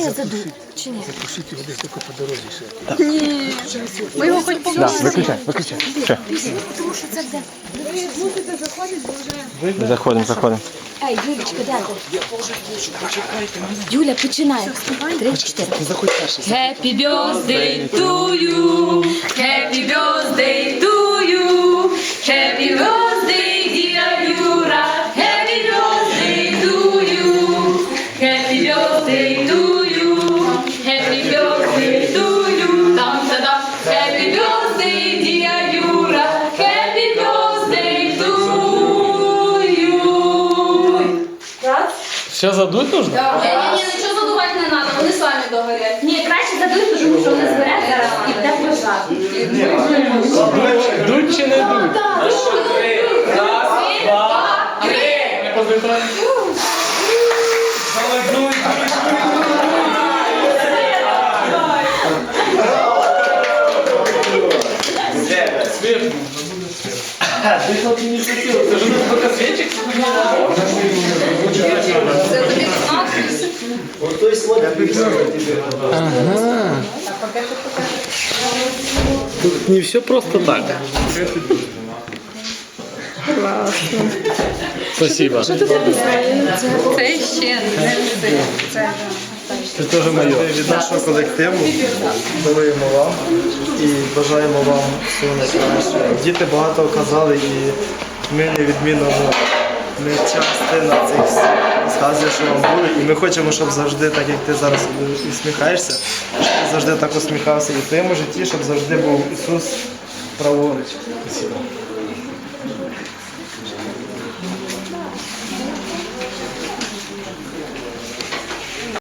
я заду? Чи ні? Пишіть його десь тільки по дорозі ще. Ми його хоч Да, побачимо. виключай, виключай. Все, Тому що це де? заходимо, заходимо. Ей, Юлечка, де ти? Юля, починай. Три, чотири. Happy birthday to you. Happy birthday to you. Happy birthday, Ще задуть нужно? Ні, ні, нічого задувати не треба, вони самі догорять. Ні, краще задуй, тому що вони зберуть зараз і буде пожар. Дуть чи не дуть? Свет. Дыхал не шутил. Ты же только свечек Це тобі надпис. Тут не все просто так. Спасибо. Це ще не це. Це теж моє. Від нашого колективу даруємо вам і бажаємо вам всього найкращого. Діти багато казали і ми невідмінно ну, ми частина цих сказів, що вам були. І ми хочемо, щоб завжди, так як ти зараз усміхаєшся, щоб ти завжди так усміхався і в твоєму житті, щоб завжди був Ісус праворуч.